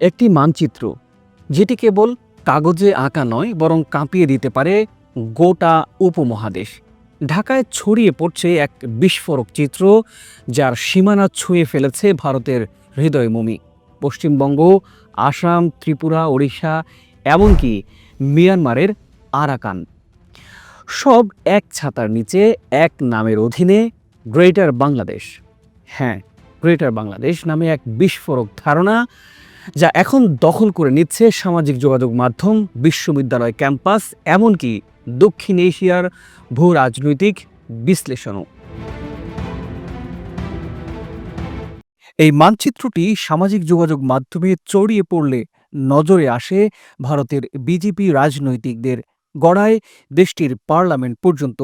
একটি মানচিত্র, যেটি কেবল কাগজে আঁকা নয়, বরং কাঁপিয়ে দিতে পারে গোটা উপমহাদেশ। ঢাকায় ছড়িয়ে পড়ছে এক বিস্ফোরক চিত্র, যার সীমানা ছুঁয়ে ফেলেছে ভারতের হৃদয়মমি। পশ্চিমবঙ্গ, আসাম, ত্রিপুরা, ওড়িশা, এমনকি মিয়ানমারের আরাকান। সব এক ছাতার নিচে, এক নামের অধীনে গ্রেটার বাংলাদেশ। হ্যাঁ গ্রেটার বাংলাদেশ নামে এক বিস্ফোরক ধারণা যা এখন দখল করে নিচ্ছে সামাজিক যোগাযোগ মাধ্যম, বিশ্ববিদ্যালয় ক্যাম্পাস, এমনকি দক্ষিণ এশিয়ার ভূ রাজনৈতিক বিশ্লেষণও। এই মানচিত্রটি সামাজিক যোগাযোগ মাধ্যমে ছড়িয়ে পড়লে নজরে আসে ভারতের বিজেপি রাজনৈতিকদের গড়ায় দেশটির পার্লামেন্ট পর্যন্ত।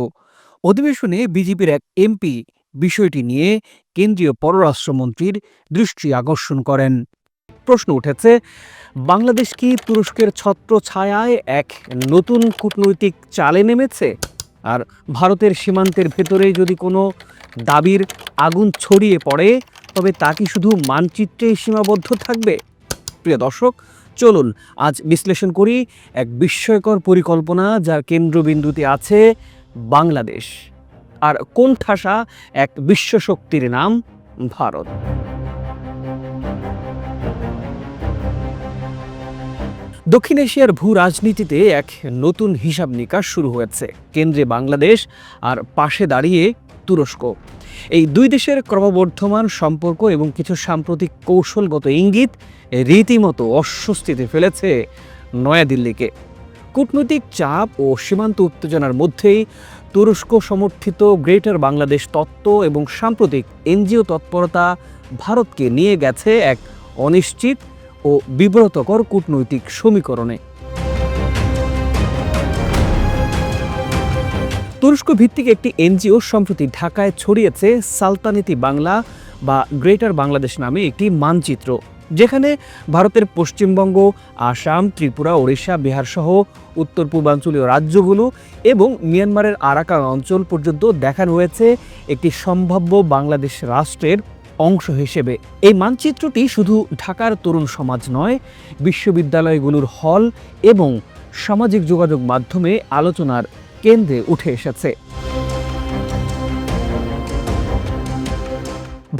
অধিবেশনে বিজেপির এক এমপি বিষয়টি নিয়ে কেন্দ্রীয় পররাষ্ট্রমন্ত্রীর দৃষ্টি আকর্ষণ করেন। প্রশ্ন উঠেছে, বাংলাদেশ কি তুরস্কের ছত্র ছায়ায় এক নতুন কূটনৈতিক চালে নেমেছে? আর ভারতের সীমান্তের ভেতরে যদি কোনো দাবির আগুন ছড়িয়ে পড়ে, তবে তা কি শুধু মানচিত্রে সীমাবদ্ধ থাকবে? প্রিয় দর্শক, চলুন আজ বিশ্লেষণ করি এক বিস্ময়কর পরিকল্পনা যার কেন্দ্রবিন্দুতে আছে বাংলাদেশ। আর কোন ঠাসা এক বিশ্বশক্তির নাম ভারত? দক্ষিণ এশিয়ার ভূ রাজনীতিতে এক নতুন হিসাব নিকাশ শুরু হয়েছে। কেন্দ্রে বাংলাদেশ আর পাশে দাঁড়িয়ে তুরস্ক। এই দুই দেশের ক্রমবর্ধমান সম্পর্ক এবং কিছু সাম্প্রতিক কৌশলগত ইঙ্গিত রীতিমতো অস্বস্তিতে ফেলেছে নয়াদিল্লিকে। কূটনৈতিক চাপ ও সীমান্ত উত্তেজনার মধ্যেই তুরস্ক সমর্থিত গ্রেটার বাংলাদেশ তত্ত্ব এবং সাম্প্রতিক এনজিও তৎপরতা ভারতকে নিয়ে গেছে এক অনিশ্চিত ও বিব্রতকর কূটনৈতিক সমীকরণে। তুরস্ক ভিত্তিক একটি এনজিও সম্প্রতি ঢাকায় ছড়িয়েছে সালতানিতি বাংলা বা গ্রেটার বাংলাদেশ নামে একটি মানচিত্র, যেখানে ভারতের পশ্চিমবঙ্গ, আসাম, ত্রিপুরা, ওড়িশা, বিহার সহ উত্তর পূর্বাঞ্চলীয় রাজ্যগুলো এবং মিয়ানমারের আরাকান অঞ্চল পর্যন্ত দেখানো হয়েছে একটি সম্ভাব্য বাংলাদেশ রাষ্ট্রের অংশ হিসেবে। এই মানচিত্রটি শুধু ঢাকার তরুণ সমাজ নয়, বিশ্ববিদ্যালয়গুলোর হল এবং সামাজিক যোগাযোগ মাধ্যমে আলোচনার কেন্দ্রে উঠে এসেছে।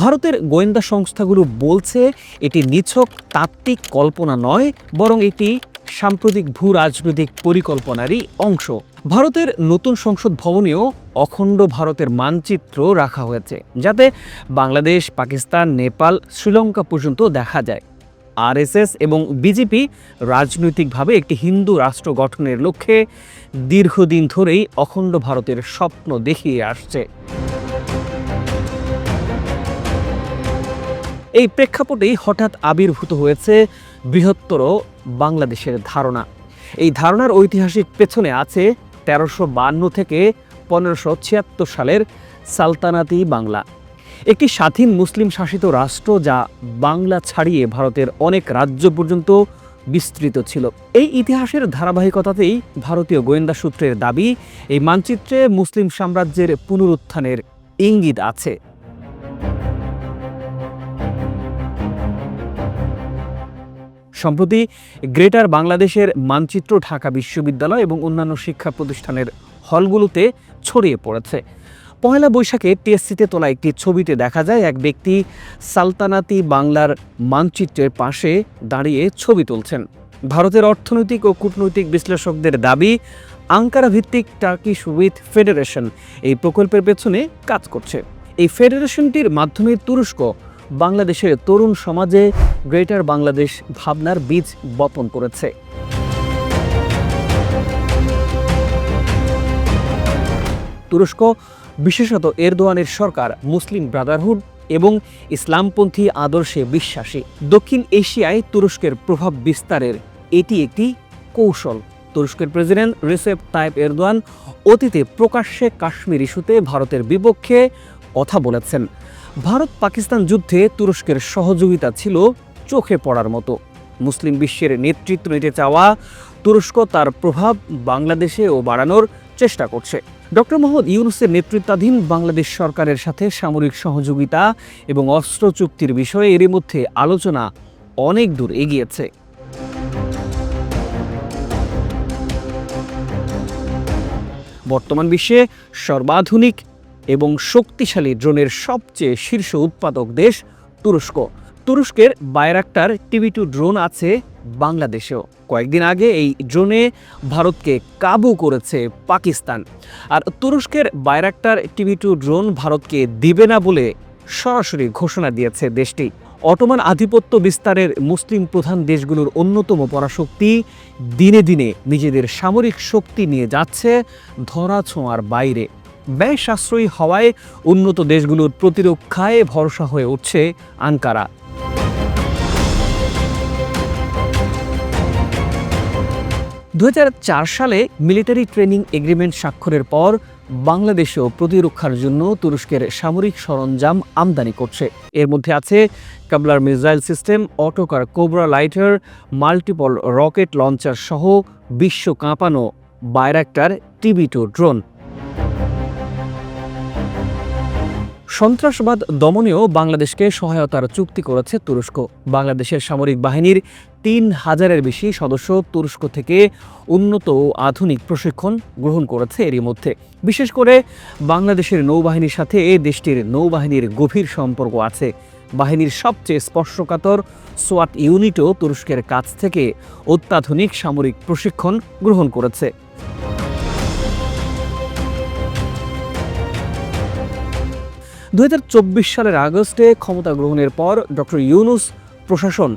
ভারতের গোয়েন্দা সংস্থাগুলো বলছে, এটি নিছক তাত্ত্বিক কল্পনা নয়, বরং এটি সাম্প্রতিক ভূ রাজনৈতিক পরিকল্পনারই অংশ। ভারতের নতুন সংসদ ভবনেও অখণ্ড ভারতের মানচিত্র রাখা হয়েছে, যাতে বাংলাদেশ, পাকিস্তান, নেপাল, শ্রীলঙ্কা পর্যন্ত দেখা যায়। আরএসএস এবং বিজেপি রাজনৈতিকভাবে একটি হিন্দু রাষ্ট্র গঠনের লক্ষ্যে দীর্ঘদিন ধরেই অখণ্ড ভারতের স্বপ্ন দেখিয়ে আসছে। এই প্রেক্ষাপটেই হঠাৎ আবির্ভূত হয়েছে বৃহত্তর বাংলাদেশের ধারণা। এই ধারণার ঐতিহাসিক পেছনে আছে তেরোশো বান্ন থেকে পনেরোশো ছিয়াত্তর সালের সালতানাতি বাংলা। একটি স্বাধীন মুসলিম শাসিত রাষ্ট্র যা বাংলা ছাড়িয়ে ভারতের অনেক রাজ্য পর্যন্ত বিস্তৃত ছিল। এই ইতিহাসের ধারাবাহিকতাতেই ভারতীয় গোয়েন্দা সূত্রের দাবি, এই মানচিত্রে মুসলিম সাম্রাজ্যের পুনরুত্থানের ইঙ্গিত আছে। সম্প্রতি গ্রেটার বাংলাদেশের মানচিত্র ঢাকা বিশ্ববিদ্যালয় এবং অন্যান্য শিক্ষা প্রতিষ্ঠানের হলগুলোতে ছড়িয়ে পড়েছে। পয়লা বৈশাখে টিএসসিতে তোলা একটি ছবিতে দেখা যায়, এক ব্যক্তি সালতানাতি বাংলার মানচিত্রের পাশে দাঁড়িয়ে ছবি তুলছেন। ভারতের অর্থনৈতিক ও কূটনৈতিক বিশ্লেষকদের দাবি, আঙ্কারা ভিত্তিক টার্কিশ উইথ ফেডারেশন এই প্রকল্পের পেছনে কাজ করছে। এই ফেডারেশনটির মাধ্যমে তুরস্ক বাংলাদেশের তরুণ সমাজে গ্রেটার বাংলাদেশ ভাবনার বীজ বপন করেছে। তুরস্ক, বিশেষত এরদোয়ানের সরকার, মুসলিম ব্রাদারহুড এবং ইসলামপন্থী আদর্শে বিশ্বাসী। দক্ষিণ এশিয়ায় তুরস্কের প্রভাব বিস্তারের এটি একটি কৌশল। তুরস্কের প্রেসিডেন্ট রিসেপ তাইপ এরদোয়ান অতীতে প্রকাশ্যে কাশ্মীর ইস্যুতে ভারতের বিপক্ষে কথা বলেছেন। ভারত পাকিস্তান যুদ্ধে তুরস্কের সহযোগিতা ছিল চোখে পড়ার মতো। মুসলিম বিশ্বের নেতৃত্ব নিতে চাওয়া তুরস্ক তার প্রভাব বাংলাদেশে ও বাড়ানোর চেষ্টা করছে। ডক্টর মোহাম্মদ ইউনুসের নেতৃত্বাধীন বাংলাদেশ সরকারের সাথে সামরিক সহযোগিতা এবং অস্ত্র চুক্তির বিষয়ে এরই মধ্যে আলোচনা অনেক দূর এগিয়েছে। বর্তমান বিশ্বে সর্বাধুনিক এবং শক্তিশালী ড্রোনের সবচেয়ে শীর্ষ উৎপাদক দেশ তুরস্ক। তুরস্কের বায়রাক্টার টিভি টু ড্রোন আছে বাংলাদেশেও। কয়েকদিন আগে এই ড্রোনে ভারতকে কাবু করেছে পাকিস্তান। আর তুরস্কের বায়রাক্টার টিভি টু ড্রোন ভারতকে দিবে না বলে সরাসরি ঘোষণা দিয়েছে দেশটি। অটোমান আধিপত্য বিস্তারের মুসলিম প্রধান দেশগুলোর অন্যতম পরাশক্তি দিনে দিনে নিজেদের সামরিক শক্তি নিয়ে যাচ্ছে ধরাছোঁয়ার বাইরে। ব্যয় সাশ্রয়ী হওয়ায় উন্নত দেশগুলোর প্রতিরক্ষায় ভরসা হয়ে উঠছে আঙ্কারা দু হাজার চার সালে মিলিটারি ট্রেনিং এগ্রিমেন্ট স্বাক্ষরের পর বাংলাদেশেও প্রতিরক্ষার জন্য তুরস্কের সামরিক সরঞ্জাম আমদানি করছে। এর মধ্যে আছে কাবলার মিসাইল সিস্টেম, অটোকার কোবরা লাইটার, মাল্টিপল রকেট লঞ্চার সহ বিশ্ব কাঁপানো বায়রাক্টার টিভি টু ড্রোন। সন্ত্রাসবাদ দমনেও বাংলাদেশকে সহায়তার চুক্তি করেছে তুরস্ক। বাংলাদেশের সামরিক বাহিনীর তিন হাজারের বেশি সদস্য তুরস্ক থেকে উন্নত ও আধুনিক প্রশিক্ষণ গ্রহণ করেছে এরই মধ্যে। বিশেষ করে বাংলাদেশের নৌবাহিনীর সাথে এ দেশটির নৌবাহিনীর গভীর সম্পর্ক আছে। বাহিনীর সবচেয়ে স্পর্শকাতর সোয়াট ইউনিটও তুরস্কের কাছ থেকে অত্যাধুনিক সামরিক প্রশিক্ষণ গ্রহণ করেছে। দু হাজার চব্বিশ সালের আগস্টে ক্ষমতা গ্রহণের পর ডক্টর ইউনুস প্রশাসন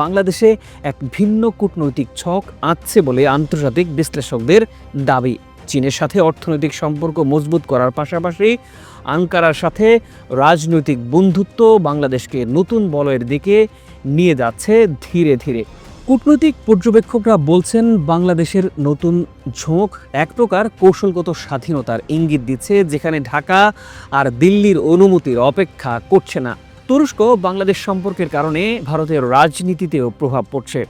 বাংলাদেশে এক ভিন্ন কূটনৈতিক ছক আঁটছে বলে আন্তর্জাতিক বিশ্লেষকদের দাবি। চীনের সাথে অর্থনৈতিক সম্পর্ক মজবুত করার পাশাপাশি আঙ্কারার সাথে রাজনৈতিক বন্ধুত্ব বাংলাদেশকে নতুন বলয়ের দিকে নিয়ে যাচ্ছে ধীরে ধীরে। কূটনৈতিক পর্যবেক্ষকরা বলছেন, বাংলাদেশের নতুন ঝোঁক এক প্রকার কৌশলগত স্বাধীনতার ইঙ্গিত দিচ্ছে, যেখানে ঢাকা আর দিল্লির অনুমতির অপেক্ষা করছে না। তুরস্ক বাংলাদেশ সম্পর্কের কারণে ভারতের রাজনীতিতেও প্রভাব পড়ছে।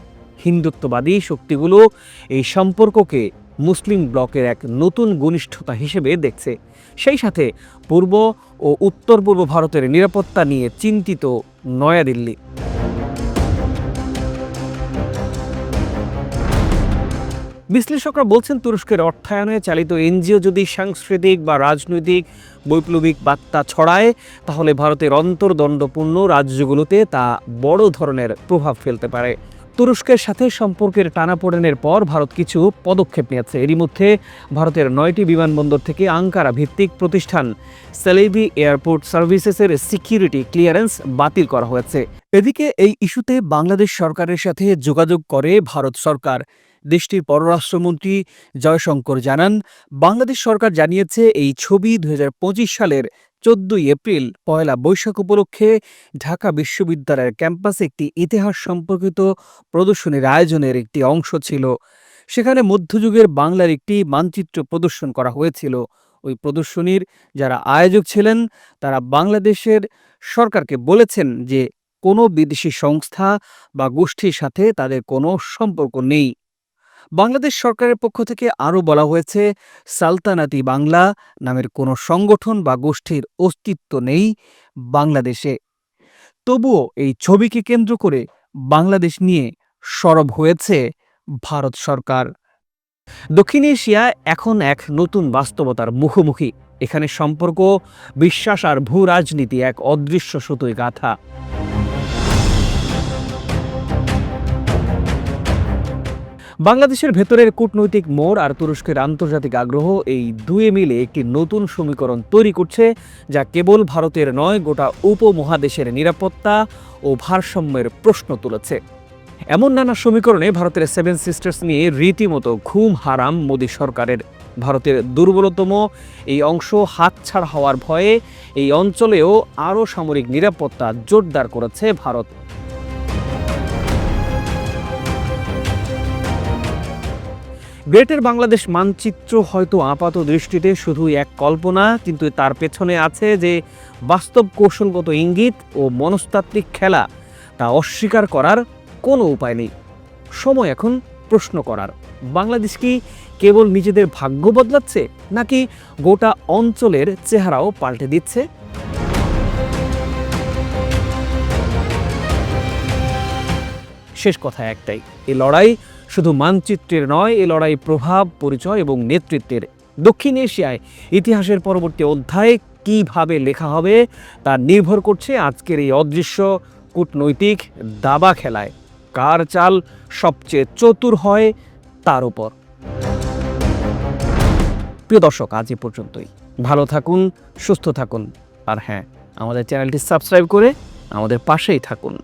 হিন্দুত্ববাদী শক্তিগুলো এই সম্পর্ককে মুসলিম ব্লকের এক নতুন ঘনিষ্ঠতা হিসেবে দেখছে। সেই সাথে পূর্ব ও উত্তর পূর্ব ভারতের নিরাপত্তা নিয়ে চিন্তিত নয়াদিল্লি। বিশ্লেষকরা বলছেন তুরস্কের অর্থায়নে চালিত এনজিও যদি সাংস্কৃতিক বা রাজনৈতিক বৈপ্লবিক বার্তা ছড়ায়, তাহলে ভারতের অন্তর্দণ্ডপূর্ণ রাজ্যগুলোতে তা বড় ধরনের প্রভাব ফেলতে পারে। তুরস্কের সাথে সম্পর্কের টানাপোড়েনের পর ভারত কিছু পদক্ষেপ নিয়েছে। এরই মধ্যে ভারতের নয়টি বিমানবন্দর থেকে আঙ্কারা ভিত্তিক প্রতিষ্ঠান সেলেবি এয়ারপোর্ট সার্ভিসেসের সিকিউরিটি ক্লিয়ারেন্স বাতিল করা হয়েছে। এদিকে এই ইস্যুতে বাংলাদেশ সরকারের সাথে যোগাযোগ করে ভারত সরকার। দেশটির পররাষ্ট্রমন্ত্রী জয়শঙ্কর জানান, বাংলাদেশ সরকার জানিয়েছে এই ছবি দুই হাজার পঁচিশ সালের চোদ্দই এপ্রিল, পয়লা বৈশাখ উপলক্ষে ঢাকা বিশ্ববিদ্যালয়ের ক্যাম্পাসে একটি ইতিহাস সম্পর্কিত প্রদর্শনীর আয়োজনের একটি অংশ ছিল। সেখানে মধ্যযুগের বাংলার একটি মানচিত্র প্রদর্শন করা হয়েছিল। ওই প্রদর্শনীর যারা আয়োজক ছিলেন, তারা বাংলাদেশের সরকারকে বলেছেন যে কোনো বিদেশি সংস্থা বা গোষ্ঠীর সাথে তাদের কোনো সম্পর্ক নেই। বাংলাদেশ সরকারের পক্ষ থেকে আরও বলা হয়েছে, সালতানাতি বাংলা নামের কোনো সংগঠন বা গোষ্ঠীর অস্তিত্ব নেই বাংলাদেশে। তবুও এই ছবিকে কেন্দ্র করে বাংলাদেশ নিয়ে সরব হয়েছে ভারত সরকার। দক্ষিণ এশিয়া এখন এক নতুন বাস্তবতার মুখোমুখি। এখানে সম্পর্ক, বিশ্বাস আর ভূ রাজনীতি এক অদৃশ্য সুতোয় গাথা। বাংলাদেশের ভেতরের কূটনৈতিক মোড় আর তুরস্কের আন্তর্জাতিক আগ্রহ এই দুয়ে মিলে একটি নতুন সমীকরণ তৈরি করছে, যা কেবল ভারতের নয়, গোটা উপমহাদেশের নিরাপত্তা ও ভারসাম্যের প্রশ্ন তুলেছে। এমন নানা সমীকরণে ভারতের সেভেন সিস্টার্স নিয়ে রীতিমতো ঘুম হারাম মোদী সরকারের। ভারতের দুর্বলতম এই অংশ হাতছাড়া হওয়ার ভয়ে এই অঞ্চলেও আরও সামরিক নিরাপত্তা জোরদার করেছে ভারত। গ্রেটের বাংলাদেশ মানচিত্র হয়তো আপাত দৃষ্টিতে শুধু এক কল্পনা, কিন্তু তার পেছনে আছে যে বাস্তব কৌশলগত ইঙ্গিত ও মনস্তাত্ত্বিক খেলা, তা অস্বীকার করার কোনো উপায় নেই। সময় এখন প্রশ্ন করার। বাংলাদেশ কি কেবল নিজেদের ভাগ্য বদলাচ্ছে, নাকি গোটা অঞ্চলের চেহারাও পাল্টে দিচ্ছে? শেষ কথা একটাই এই লড়াই শুধু মানচিত্রের নয়, এ লড়াই প্রভাব, পরিচয় এবং নেতৃত্বের। দক্ষিণ এশিয়ায় ইতিহাসের পরবর্তী অধ্যায় কীভাবে লেখা হবে, তা নির্ভর করছে আজকের এই অদৃশ্য কূটনৈতিক দাবা খেলায়। কার চাল সবচেয়ে চতুর হয়, তার উপর। প্রিয় দর্শক, আজ এ পর্যন্তই। ভালো থাকুন, সুস্থ থাকুন। আর হ্যাঁ আমাদের চ্যানেলটি সাবস্ক্রাইব করে আমাদের পাশেই থাকুন।